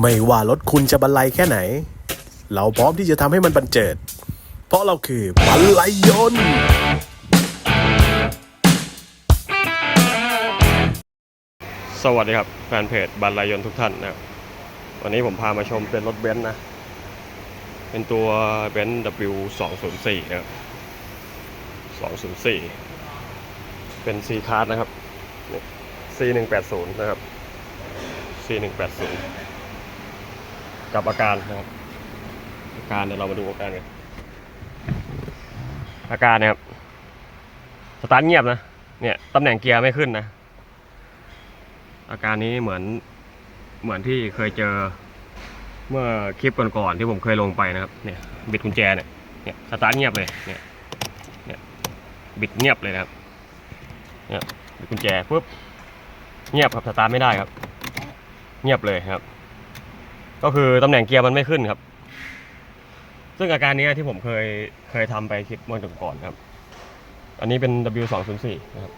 ไม่ว่ารถคุณจะบรรลัยแค่ไหน เราพร้อมที่จะทำให้มันบันเจิด เพราะเราคือบรรลัยยนต์ สวัสดีครับแฟนเพจบรรลัยยนต์ทุกท่านนะครับวันนี้ผมพามาชมเป็นรถเบนซ์นะ เป็นตัวเบนซ์ W 2 0 4 นะครับ 204 เป็น C Class นะครับ C 1 8 0 นะครับ C 1 8 0 กับอาการนะครับ อาการเดี๋ยวเรามาดูอาการกันอาการนะครับสตาร์ทเงียบนะเนี่ยตำแหน่งเกียร์ไม่ขึ้นนะ อาการนี้เหมือนเหมือนที่เคยเจอเมื่อคลิปก่อนๆที่ผมเคยลงไปนะครับเนี่ยบิดกุญแจเนี่ยเนี่ยสตาร์ทเงียบเลยเนี่ยเนี่ยบิดเงียบเลยนะครับเนี่ยบิดกุญแจปุ๊บเงียบครับสตาร์ทไม่ได้ครับ เงียบเลยครับ ก็คือตำแหน่งเกียร์มันไม่ขึ้นครับ ซึ่งอาการนี้ที่ผมเคยเคยทำไปคลิปเมื่อก่อนครับ อันนี้เป็น W 2 0 4 นะครับ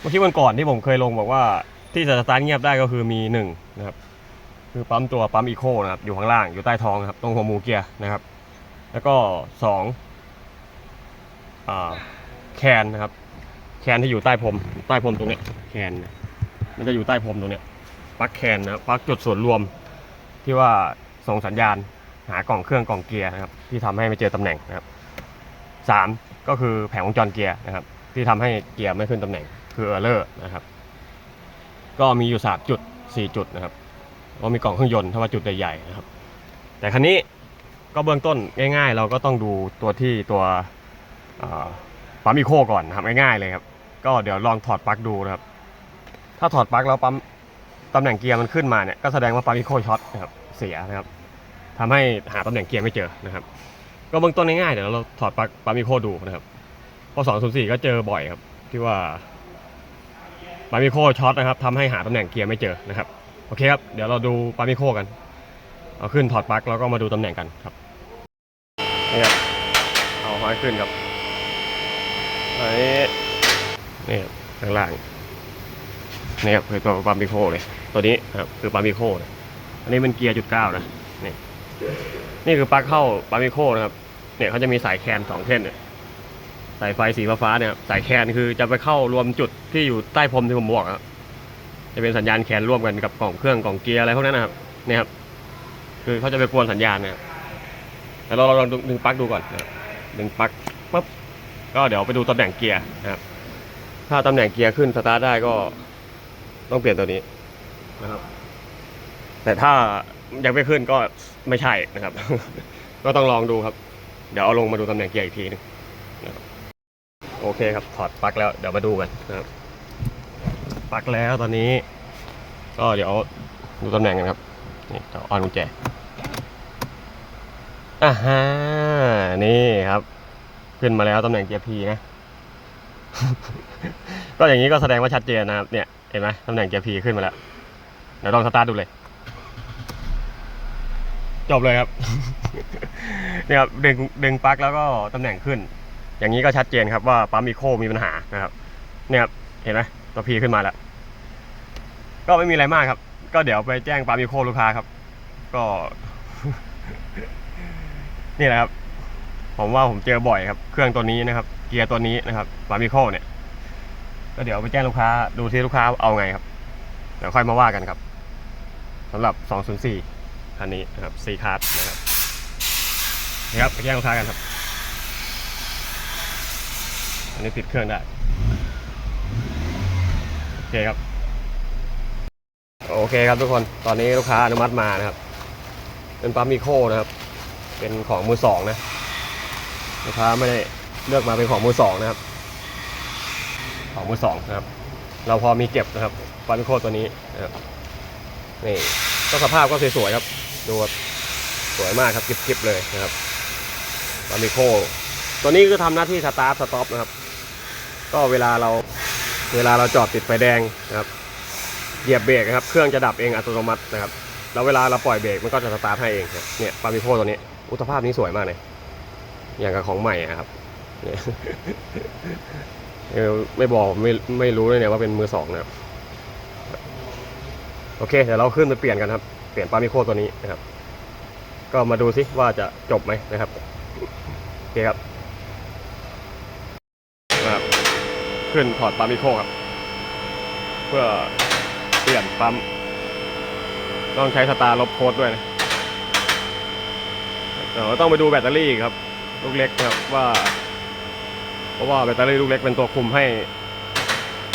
เมื่อกี้วันก่อนที่ผมเคยลงบอกว่าที่จะสตาร์ทเงียบได้ก็คือมีหนึ่งนะครับ คือปั๊มตัวปั๊มอีโคนะครับอยู่ข้างล่างอยู่ใต้ท้องครับ ตรงหัวมูเกียร์นะครับ แล้วก็สองแคนนะครับ แคนที่อยู่ใต้พรมใต้พรมตรงเนี้ยแคนเนี่ยมันจะอยู่ใต้พรมตรงเนี้ยปลั๊กแคนนะปลั๊กจุดส่วนรวม ที่ว่าส่งสัญญาณหากล่องเครื่องกล่องเกียร์นะครับที่ทำให้ไม่เจอตำแหน่งนะครับสามก็คือแผงวงจรเกียร์นะครับ ที่ทำให้เกียร์ไม่ขึ้นตำแหน่งคือเออร์เลอร์นะครับ ก็มีอยู่สามจุดสี่จุดนะครับก็มีกล่องเครื่องยนต์ถ้าว่าจุดใหญ่ๆนะครับ แต่คันนี้ก็เบื้องต้นง่าย ๆ เราก็ต้องดูตัวที่ตัวปั๊มอีโคก่อนนะครับง่ายๆเลยครับก็เดี๋ยวลองถอดปลั๊กดูนะครับ ถ้าถอดปลั๊กแล้วปั๊ม ตำแหน่งเกียร์มันขึ้นมาเนี่ยก็แสดงว่าปั๊มอีโคช็อตนะครับเสียนะครับทำให้หาตำแหน่งเกียร์ไม่เจอนะครับ ก็เบื้องต้นง่ายๆเดี๋ยวเราถอดปลั๊กปั๊มอีโคดูนะครับเพราะ204ก็เจอบ่อยครับที่ว่าปามิโคช็อตนะครับทำให้หาตำแหน่งเกียร์ไม่เจอนะครับโอเคครับเดี๋ยวเราดูปามิโคกันเอาขึ้นถอดปลั๊กแล้วก็มาดูตำแหน่งกันครับนี่ครับเอาไม้ขึ้นครับอันนี้นี่ครับข้างล่าง นี่ครับคือตัวปามิโคเลยตัวนี้ครับคือปามิโคเลยอันนี้เป็นเกียร์จุดเก้านะนี่นี่คือปลั๊กเข้าปามิโคนะครับเนี่ยเขาจะมีสายแคนสองเส้นเนี่ยสายไฟสีฟ้าเนี่ยสายแคนคือจะไปเข้ารวมจุดที่อยู่ใต้พรมที่ผมบอกครับจะเป็นสัญญาณแคนร่วมกันกับกล่องเครื่องกล่องเกียร์อะไรพวกนั้นนะครับเนี่ยครับคือเขาจะไปกวนสัญญาณนะครับแล้วเราลองดึงปลั๊กดูก่อนดึงปลั๊กปุ๊บก็เดี๋ยวไปดูตำแหน่งเกียร์นะครับถ้าตำแหน่งเกียร์ขึ้นสตาร์ทได้ก็ ต้องเปลี่ยนตัวนี้นะครับ แต่ถ้ายังไม่ขึ้นก็ไม่ใช่นะครับ ก็ต้องลองดูครับ เดี๋ยวเอาลงมาดูตำแหน่งเกียร์อีกทีหนึงโอเคครับถอดปลั๊กแล้วเดี๋ยวมาดูกันนะครับปลั๊กแล้วตอนนี้ ก็เดี๋ยวดูตำแหน่งกันครับนี่จะออนกุญแจอ่าฮะนี่ครับ ขึ้นมาแล้วตำแหน่งเกียร์ P นะ ก็อย่างนี้ก็แสดงว่าชัดเจนนะครับเนี่ย เห็นไหมตำแหน่งเกียร์ P ขึ้นมาแล้ว เดี๋ยวลองสตาร์ทดูเลย จบเลยครับเนี่ยครับดึงดึงปลั๊กแล้วก็ตำแหน่งขึ้น อย่างนี้ก็ชัดเจนครับว่าปั๊มอีโคมีปัญหานะครับ เนี่ยครับเห็นไหมตัวพีขึ้นมาแล้ว ก็ไม่มีอะไรมากครับ ก็เดี๋ยวไปแจ้งปั๊มอีโคลูกค้าครับ ก็ นี่แหละครับ ผมว่าผมเจอบ่อยครับ เครื่องตัวนี้นะครับ เกียร์ตัวนี้นะครับปั๊มอีโคเนี่ย ก็เดี๋ยวไปแจ้งลูกค้าดูที่ลูกค้าเอาไงครับ เดี๋ยวค่อยมาว่ากันครับสำหรับ 204 คันนี้นะครับ4คาร์ดนะครับนี่ครับไปแจ้งลูกค้ากันครับ อันนี้ติดเครื่องได้ โอเคครับ โอเคครับทุกคน ตอนนี้ลูกค้าอนุมัติมานะครับ เป็นปั๊มอีโคนะครับ เป็นของมือสองนะ ลูกค้าไม่ได้เลือกมาเป็นของมือสองนะครับ ของมือสองนะครับ เราพอมีเก็บนะครับปั๊มอีโคตัวนี้นะครับนี่ก็สภาพก็สวยๆครับ ดูสวยมากครับกิ๊บๆเลยนะครับปั๊มอีโคตัวนี้คือทำหน้าที่สตาร์ทสต็อปนะครับ ก็เวลาเราเวลาเราจอดติดไฟแดงนะครับเหยียบเบรกนะครับ เครื่องจะดับเองอัตโนมัตินะครับแล้วเวลาเราปล่อยเบรกมันก็จะสตาร์ทให้เองครับเนี่ยปามิโคตัวนี้ อุตภาพนี้สวยมากเลย อย่างกับของใหม่อะครับ ไม่บอกไม่ไม่รู้เลยเนี่ยว่าเป็นมือสองนะครับโอเคเดี๋ยวเราขึ้นไปเปลี่ยนกันครับ เปลี่ยนปามิโคตัวนี้นะครับ ก็มาดูซิว่าจะจบไหมนะครับโอเคครับนะครับขึ้นถอดปามิโคครับ เพื่อเปลี่ยนปั๊มต้องใช้สตาร์ลบโค้ดด้วยนะเดี๋ยวต้องไปดูแบตเตอรี่อีกครับ ลูกเล็กนะครับว่า ราะว่าแบตเตอรี่ลูกเล็กเป็นตัวคุมให้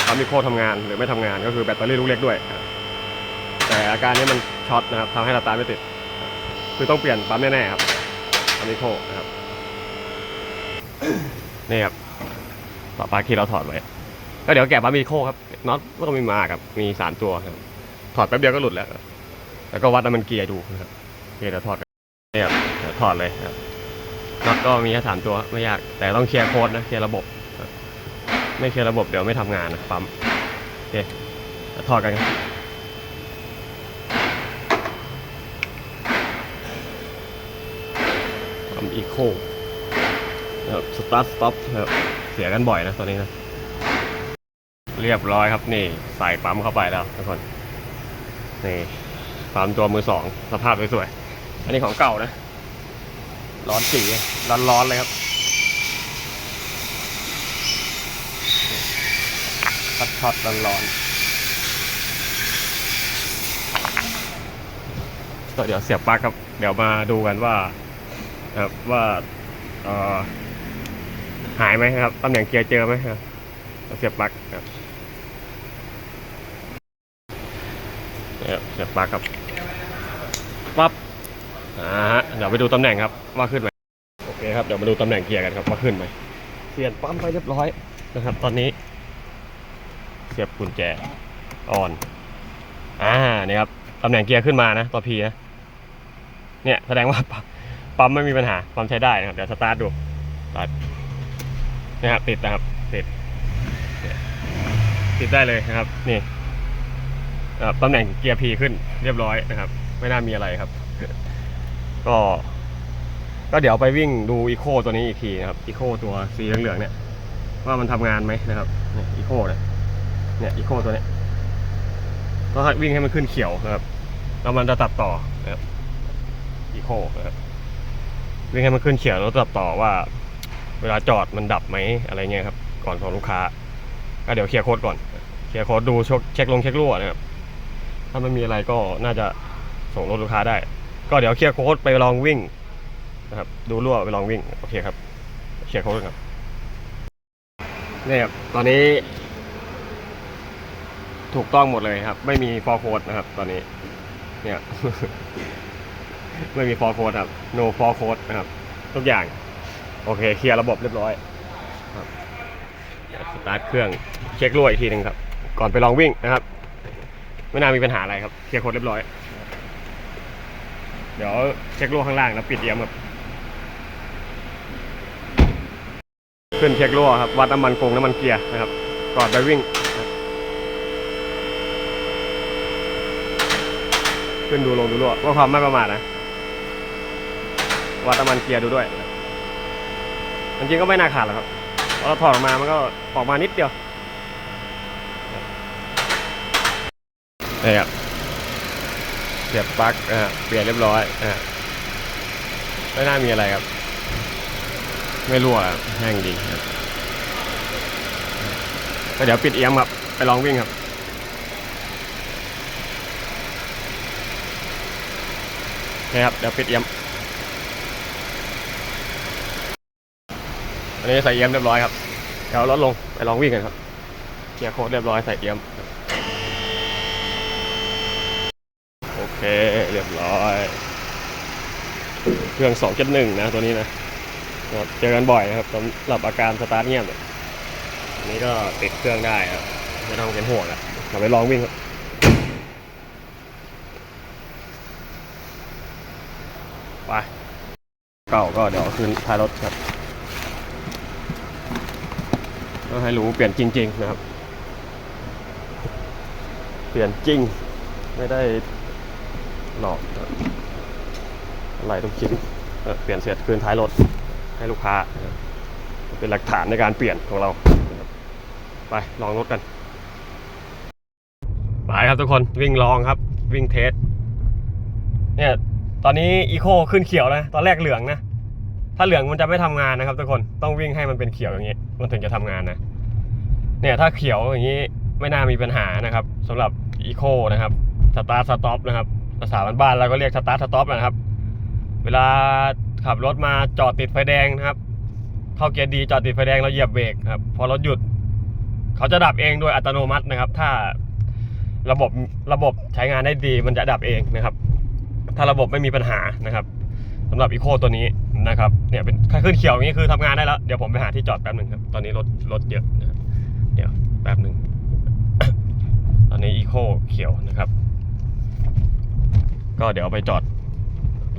ปั๊มมิโคทำงานหรือไม่ทำงานก็คือแบตเตอรี่ลูกเล็กด้วย แต่อาการนี้มันช็อตนะครับทำให้สตาร์ทไม่ติด คือต้องเปลี่ยนปั๊มแน่ๆครับปั๊มมิโคนะครับนี่ครับต่อปลั๊กที่เราถอดไว้ก็เดี๋ยวแกะปั๊มมิโคครับน็อตก็มีมากับมีสามตัวครับถอดแป๊บเดียวก็หลุดแล้วแล้วก็วัดน้ำมันเกียร์ดูนะครับโอเคเดี๋ยวถอดนนี่ครับเดี๋ยวถอดเลยครับ น็อตก็มีแค่สามตัวไม่ยากแต่ต้องเคลียร์โค้ดนะเคลียร์ระบบ ไม่เคลียร์ระบบเดี๋ยวไม่ทำงานนะปั๊มโอเคถอดกันครับปั๊มอีโคครับสตาร์ทสต็อปครับเสียกันบ่อยนะตอนนี้นะเรียบร้อยครับนี่ใส่ปั๊มเข้าไปแล้วทุกคนนี่ปั๊มตัวมือสองสภาพสวยๆอันนี้ของเก่านะ ร้อนสีร้อนๆเลยครับช็อตช็อตร้อนๆก็เดี๋ยวเสียบปลั๊กครับ เดี๋ยวมาดูกันว่าครับว่าเออหายไหมครับตำแหน่งเกียร์เจอไหมครับเสียบปลั๊กครับเนี่ยเสียบปลั๊กครับ อ่าฮะเดี๋ยวไปดูตำแหน่งครับว่าขึ้นไหมโอเคครับเดี๋ยวมาดูตำแหน่งเกียร์กันครับว่าขึ้นไหมเปลี่ยนปั๊มไปเรียบร้อยนะครับ ตอนนี้ เสียบกุญแจออนอ่าเนี่ยครับตำแหน่งเกียร์ขึ้นมานะตัวพีนะเนี่ยแสดงว่าปั๊มไม่มีปัญหาปั๊มใช้ได้นะครับเดี๋ยวสตาร์ทดูสตาร์ทนะครับติดนะครับติดเนี่ยติดได้เลยนะครับ นี่นะครับตำแหน่งเกียร์พีขึ้นเรียบร้อยนะครับ ไม่น่ามีอะไรครับ ก็ ก็เดี๋ยวไปวิ่งดูอีโคตัวนี้อีกทีนะครับอีโคตัวสีเหลืองๆเนี่ย ว่ามันทำงานไหมนะครับเนี่ยอีโคเนี่ยเนี่ยอีโคตัวเนี้ยก็วิ่งให้มันขึ้นเขียวนะครับแล้วมันจะตัดต่อนะครับอีโคนะครับวิ่งให้มันขึ้นเขียวแล้วตัดต่อว่า เวลาจอดมันดับไหมอะไรเงี้ยครับ ก่อนส่งลูกค้าก็เดี๋ยวเคลียร์โค้ดก่อนเคลียร์โค้ดดูเช็คเช็คลงเช็ครั่วนะครับถ้าไม่มีอะไรก็น่าจะส่งรถลูกค้าได้ ก็เดี๋ยวเคลียร์โค้ดไปลองวิ่งนะครับ ดูรั่วไปลองวิ่ง โอเคครับ เคลียร์โค้ดครับนี่ครับ ตอนนี้ ถูกต้องหมดเลยครับ ไม่มีฟอร์โค้ดนะครับ ตอนนี้ เนี่ย ไม่มีฟอร์โค้ดครับ no for code นะครับ ทุกอย่าง โอเค เคลียร์ระบบเรียบร้อยครับสตาร์ทเครื่อง เช็ครั่วอีกทีหนึ่งครับ ก่อนไปลองวิ่งนะครับ ไม่น่ามีปัญหาอะไรครับ เคลียร์โค้ดเรียบร้อย เดี๋ยวเช็ครั่ข้างล่างแล้วปิดเอียมครับ ขึ้นเช็ครั่ครับ วัดน้ำมันกงน้ำมันเกียร์นะครับ ก่อนไปวิ่ง ขึ้นดูลงดูรั่วว่าความไม่ประมาทนะ วัดน้ำมันเกียร์ดูด้วยจริงๆก็ไม่น่าขาดหรอกครับพอเราถอดออกมา มันก็ออกมานิดเดียวนี่ครับ สียบปลั๊กอ่าเปลี่ยนเรียบร้อยอ่าไม่น่ามีอะไรครับ ไม่รั่วแห้งดีครับก็เดี๋ยวปิดเอียมครับ ไปลองวิ่งครับนี่ครับ เดี๋ยวปิดเอียมอันนี้ใส่เอียมเรียบร้อยครับเดี๋ยวลดลงไปลองวิ่งกันครับเคลียร์โค้ดเรียบร้อยใส่เอียมครับโอเค เรียบร้อย เครื่อง 2.1 นะตัวนี้นะเจอกันบ่อยนะครับสำหรับอาการสตาร์ทเงียบนี่ยอันนี้ก็ติดเครื่องได้ครับไม่ต้องเป็นห่วงอะเราไปลองวิ่งครับไปเก่าก็เดี๋ยวคืนท้ายรถครับก็ให้รู้เปลี่ยนจริง ๆ นะครับ เปลี่ยนจริง ไม่ได้ หลอกนะครับอะไรทุกชิ้นเเปลี่ยนเสร็จคืนท้ายรถให้ลูกค้า เป็นหลักฐานในการเปลี่ยนของเรา ไปลองรถกันไปครับทุกคนวิ่งลองครับ วิ่งเทสเนี่ยตอนนี้อีโคขึ้นเขียวแล้วตอนแรกเหลืองนะ ถ้าเหลืองมันจะไม่ทำงานนะครับ ทุกคนต้องวิ่งให้มันเป็นเขียวอย่างนี้มันถึงจะทำงานนะเนี่ยถ้าเขียวอย่างนี้ไม่น่ามีปัญหานะครับสำหรับอีโคนะครับสตาร์ทสต็อปนะครับ ภาษาบ้านๆเราก็เรียกสตาร์ทสต็อปนะครับ เวลาขับรถมาจอดติดไฟแดงนะครับ เข้าเกียร์ดีจอดติดไฟแดงเราเหยียบเบรกครับ พอรถหยุด เขาจะดับเองโดยอัตโนมัตินะครับ ถ้าระบบระบบใช้งานได้ดีมันจะดับเองนะครับ ถ้าระบบไม่มีปัญหานะครับสำหรับอีโคตัวนี้นะครับเนี่ยเป็นขึ้นเขียวอย่างนี้คือทำงานได้แล้ว เดี๋ยวผมไปหาที่จอดแป๊บหนึ่งครับ ตอนนี้รถรถเยอะนะเดี๋ยวแป๊บหนึ่งตอนนี้อีโคเขียวนะครับ ก็เดี๋ยวไปจอด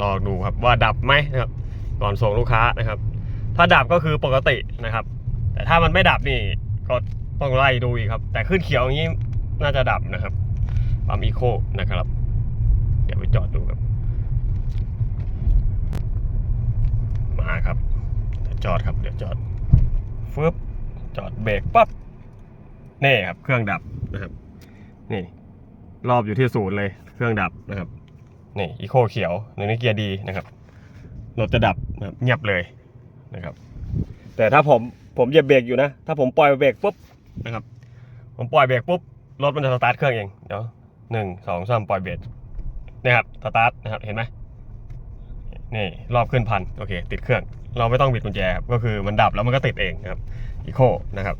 รอดูครับว่าดับไหมนะครับก่อนส่งลูกค้านะครับ ถ้าดับก็คือปกตินะครับ แต่ถ้ามันไม่ดับนี่ก็ต้องไล่ดูอีกครับ แต่ขึ้นเขียวอย่างนี้น่าจะดับนะครับปั๊มอีโคนะครับ เดี๋ยวไปจอดดูครับ มาครับจอดครับเดี๋ยวจอดฟึบจอดเบรกปั๊บนี่ครับ เครื่องดับนะครับ นี่ รอบอยู่ที่ศูนย์เลย เครื่องดับนะครับ นี่อีโคเขียวในนี้เกียร์ดีนะครับรถจะดับเงียบเลยนะครับ แต่ถ้าผมผมเหยียบเบรกอยู่นะ ถ้าผมปล่อยเบรกปุ๊บนะครับ ผมปล่อยเบรกปุ๊บรถมันจะสตาร์ทเครื่องเองเดี๋ยวหนึ่งสองสามปล่อยเบรกนี่ครับสตาร์ทนะครับเห็นไหมนี่รอบขึ้นพันโอเค ติดเครื่อง เราไม่ต้องบิดกุญแจครับก็คือมันดับแล้วมันก็ติดเองนะครับอีโคนะครับ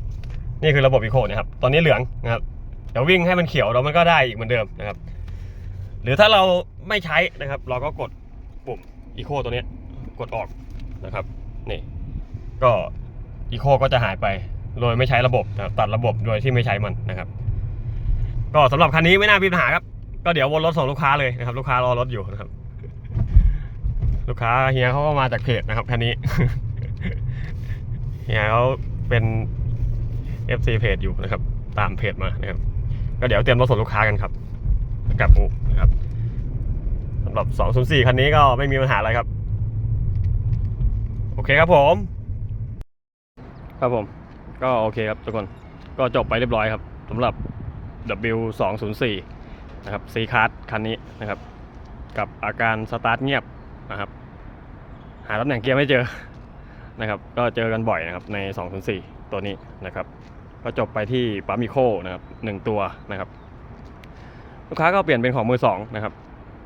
นี่คือระบบอีโคนะครับตอนนี้เหลืองนะครับเดี๋ยววิ่งให้มันเขียวแล้วมันก็ได้อีกเหมือนเดิมนะครับ รือถ้าเราไม่ใช้นะครับ เราก็กดปุ่มอีโคตัวนี้กดออกนะครับนี่ก็อีโคก็จะหายไปโดยไม่ใช้ระบบนะตัดระบบโดยที่ไม่ใช้มันนะครับ ก็สำหรับคันนี้ไม่น่ามีปัญหาครับ ก็เดี๋ยววนรถส่งลูกค้าเลยนะครับ ลูกค้ารอรถอยู่นะครับ ลูกค้าเฮียเขาก็มาจากเพจนะครับคันนี้เฮียเขาเป็น FC เพจอยู่นะครับ ตามเพจมานะครับ ก็เดี๋ยวเตรียมรถส่งลูกค้ากันครับ กับอูนะครับสำหรับ 204 คันนี้ก็ไม่มีปัญหาอะไรครับ โอเคครับผม ครับผม ก็โอเคครับทุกคน ก็จบไปเรียบร้อยครับสำหรับ W 2 0 4 นะครับ C Card คันนี้นะครับ กับอาการสตาร์ทเงียบนะครับ หาตำแหน่งเกียร์ไม่เจอนะครับ ก็เจอกันบ่อยนะครับใน 204 ตัวนี้นะครับ ก็จบไปที่ปั๊มอีโคนะครับหนึ่งตัวนะครับ ลูกค้าก็เปลี่ยนเป็นของมือสองนะครับ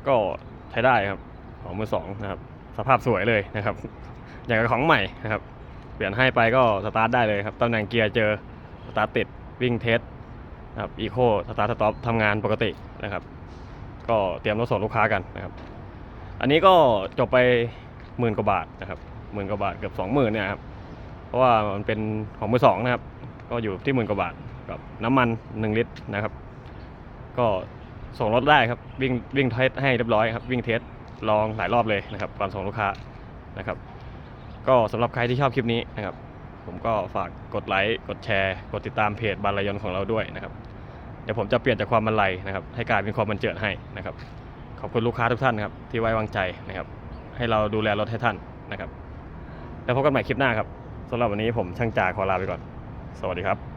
ก็ใช้ได้ครับของมือสองนะครับ สภาพสวยเลยนะครับ อย่างกับของใหม่นะครับ เปลี่ยนให้ไปก็สตาร์ทได้เลยครับตำแหน่งเกียร์เจอสตาร์ทติดวิ่งเทสนะครับอีโคสตาร์ทสต็อปทำงานปกตินะครับ ก็เตรียมรถส่งลูกค้ากันนะครับ อันนี้ก็จบไปหมื่นกว่าบาทนะครับหมื่นกว่าบาทเกือบสองหมื่นเนี่ยครับเพราะว่ามันเป็นของมือสองนะครับ ก็อยู่ที่หมื่นกว่าบาทกับน้ำมัน 1 ลิตรนะครับ ก็ ส่งรถได้ครับวิ่งวิ่งเทสให้เรียบร้อยครับวิ่งเทสลองหลายรอบเลยนะครับก่อนส่งลูกค้านะครับ ก็สำหรับใครที่ชอบคลิปนี้นะครับ ผมก็ฝากกดไลค์กดแชร์ กดติดตามเพจบานรายนของเราด้วยนะครับเดี๋ยวผมจะเปลี่ยนจากความบันไลนะครับ ให้กลายเป็นความบันเจิดให้นะครับ ขอบคุณลูกค้าทุกท่านครับที่ไว้วางใจนะครับ ให้เราดูแลรถให้ท่านนะครับ แล้วพบกันใหม่คลิปหน้าครับสำหรับวันนี้ผมช่างจ่าขอลาไปก่อน สวัสดีครับ